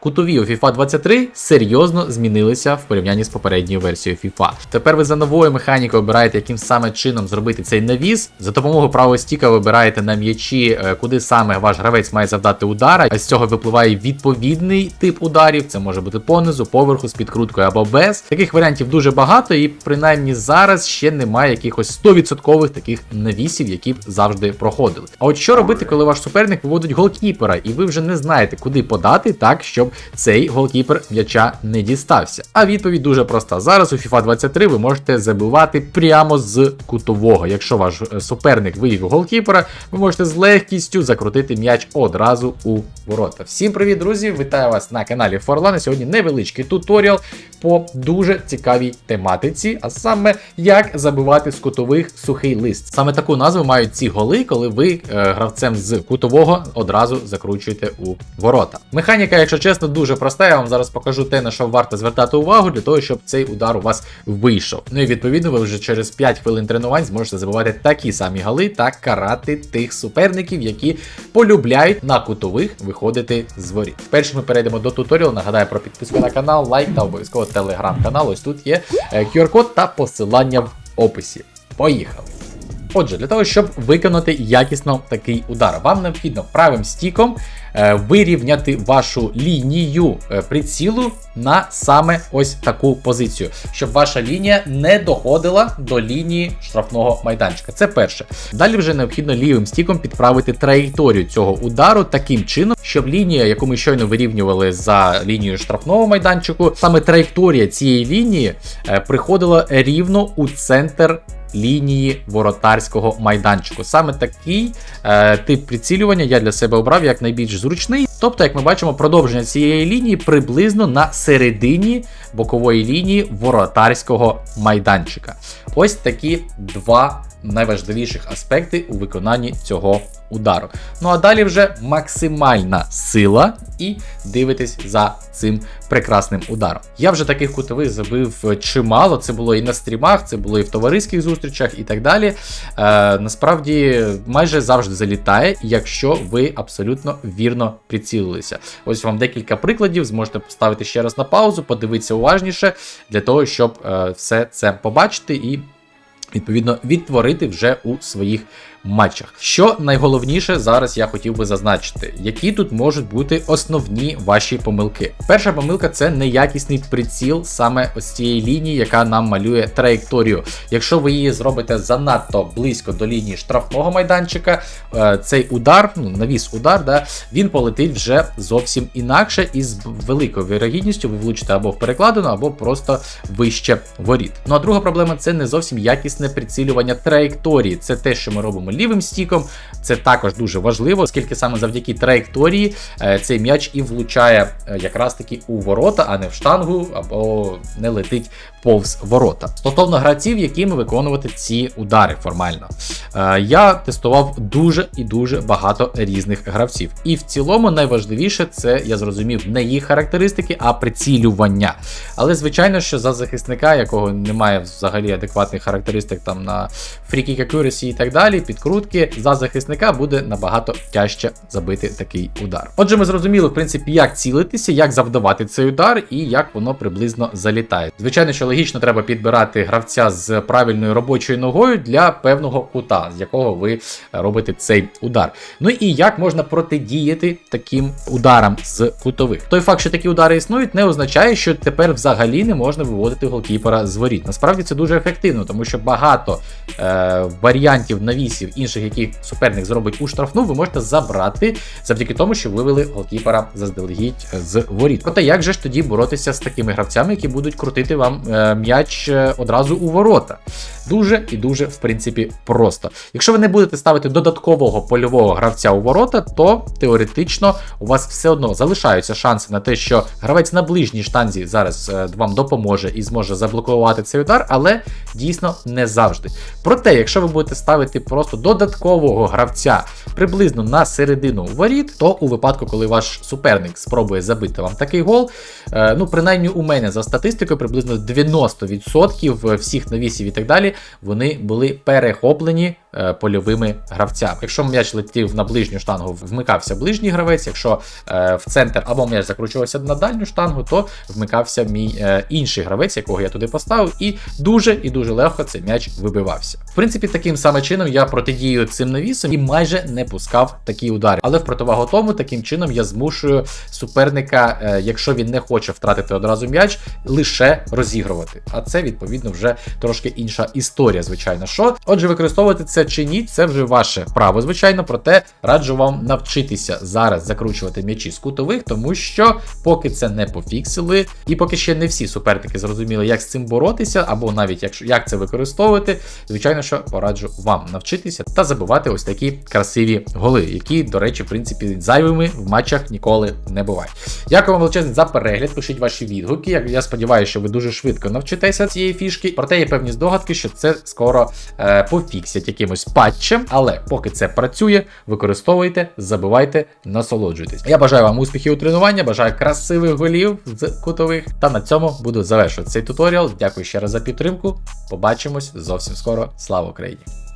Кутові у FIFA 23 серйозно змінилися в порівнянні з попередньою версією FIFA. Тепер ви за новою механікою обираєте, яким саме чином зробити цей навіс. За допомогою правого стіка вибираєте на м'ячі, е, куди саме ваш гравець має завдати удара. А з цього випливає відповідний тип ударів. Це може бути понизу, поверху, з підкруткою або без. Таких варіантів дуже багато, і принаймні зараз ще немає якихось 100% таких навісів, які б завжди проходили. А от що робити, коли ваш суперник виводить голкіпера, і ви вже не знаєте, куди подати так, щоб цей голкіпер м'яча не дістався? А відповідь дуже проста. Зараз у FIFA 23 ви можете забивати прямо з кутового. Якщо ваш е, суперник вивів голкіпера, ви можете з легкістю закрутити м'яч одразу у ворота. Всім привіт, друзі! Вітаю вас на каналі Форлана. Сьогодні невеличкий туторіал по дуже цікавій тематиці, а саме як забивати з кутових сухий лист. Саме таку назву мають ці голи, коли ви е, гравцем з кутового одразу закручуєте у ворота. Механіка, якщо чесно, дуже проста. Я вам зараз покажу те, на що варто звертати увагу для того, щоб цей удар у вас вийшов. Ну і відповідно, ви вже через 5 хвилин тренувань зможете забивати такі самі голи та карати тих суперників, які полюбляють на кутових виходити з воріт. Перш ми перейдемо до туторіалу. Нагадаю про підписку на канал, лайк та обов'язково телеграм-канал. Ось тут є е, QR-код та посилання в описі. Поїхали! Отже, для того, щоб виконати якісно такий удар, вам необхідно правим стіком вирівняти вашу лінію е, прицілу на саме ось таку позицію, щоб ваша лінія не доходила до лінії штрафного майданчика. Це перше. Далі вже необхідно лівим стіком підправити траєкторію цього удару таким чином, щоб лінія, яку ми щойно вирівнювали за лінією штрафного майданчику, саме траєкторія цієї лінії е, приходила рівно у центр лінії воротарського майданчику. Саме такий е, тип прицілювання я для себе обрав як найбільш зручний. Тобто, як ми бачимо, продовження цієї лінії приблизно на середині бокової лінії воротарського майданчика. Ось такі два найважливіших аспекти у виконанні цього удару. Ну а далі вже максимальна сила і дивитесь за цим прекрасним ударом. Я вже таких кутових забив чимало. Це було і на стрімах, це було і в товариських зустрічах, і так далі. Е, насправді майже завжди залітає, якщо ви абсолютно вірно прицілилися. Ось вам декілька прикладів. Зможете поставити ще раз на паузу, подивитися уважніше для того, щоб е, все це побачити і. Відповідно, відтворити вже у своїх матчах. Що найголовніше зараз я хотів би зазначити, які тут можуть бути основні ваші помилки. Перша помилка це неякісний приціл саме ось цієї лінії, яка нам малює траєкторію. Якщо ви її зробите занадто близько до лінії штрафного майданчика, е, цей удар, ну навіс удар, да, він полетить вже зовсім інакше, і з великою вірогідністю ви влучите або в перекладину, або просто вище воріт. Ну а друга проблема це не зовсім якісне прицілювання траєкторії. Це те, що ми робимо лівим стіком. Це також дуже важливо, оскільки саме завдяки траєкторії е, цей м'яч і влучає е, якраз таки у ворота, а не в штангу, або не летить повз ворота. Стосовно гравців, якими виконувати ці удари формально. Е, Я тестував дуже і дуже багато різних гравців. І в цілому найважливіше це я зрозумів не їх характеристики, а прицілювання. Але звичайно, що за захисника, якого немає взагалі адекватних характеристик там на free kick accuracy і так далі, підкрутки, за захисника буде набагато тяжче забити такий удар. Отже, ми зрозуміли, в принципі, як цілитися, як завдавати цей удар і як воно приблизно залітає. Звичайно, що логічно треба підбирати гравця з правильною робочою ногою для певного кута, з якого ви робите цей удар. Ну і як можна протидіяти таким ударам з кутових. Той факт, що такі удари існують, не означає, що тепер взагалі не можна виводити голкіпера з воріт. Насправді це дуже ефективно, тому що багато е, варіантів навісів інших, які суперник зробить у штрафну, ви можете забрати завдяки тому, що вивели голкіпера заздалегідь з воріт. Проте як же ж тоді боротися з такими гравцями, які будуть крутити вам е, м'яч е, одразу у ворота? Дуже і дуже, в принципі, просто. Якщо ви не будете ставити додаткового польового гравця у ворота, то теоретично у вас все одно залишаються шанси на те, що гравець на ближній штанзі зараз е, вам допоможе і зможе заблокувати цей удар, але дійсно не завжди. Проте, якщо ви будете ставити просто додаткового гравця приблизно на середину воріт, то у випадку, коли ваш суперник спробує забити вам такий гол, е, ну принаймні у мене за статистикою, приблизно 90% всіх навісів і так далі, вони були перехоплені польовими гравцями. Якщо м'яч летів на ближню штангу, вмикався ближній гравець. Якщо е, в центр або м'яч закручувався на дальню штангу, то вмикався мій е, інший гравець, якого я туди поставив, і дуже і дуже легко цей м'яч вибивався. В принципі, таким самим чином я протидію цим навісам і майже не пускав такі удари. Але в противагу тому, таким чином я змушую суперника, е, якщо він не хоче втратити одразу м'яч, лише розігрувати. А це відповідно вже трошки інша історія, звичайно. Що, отже, використовувати це чи ні, це вже ваше право, звичайно. Проте раджу вам навчитися зараз закручувати м'ячі з кутових, тому що поки це не пофіксили, і поки ще не всі суперники зрозуміли, як з цим боротися, або навіть якщо як це використовувати, звичайно, що пораджу вам навчитися та забивати ось такі красиві голи, які, до речі, в принципі, зайвими в матчах ніколи не бувають. Дякую вам величезне за перегляд. Пишіть ваші відгуки. Я, я сподіваюся, що ви дуже швидко навчитеся цієї фішки. Проте є певні здогадки, що це скоро е, пофіксять якимось патчем. Але поки це працює, використовуйте, забивайте, насолоджуйтесь. Я бажаю вам успіхів у тренуванні, бажаю красивих голів з кутових. Та на цьому буду завершувати цей туторіал. Дякую ще раз за підтримку. Побачимось зовсім скоро. Слава Україні!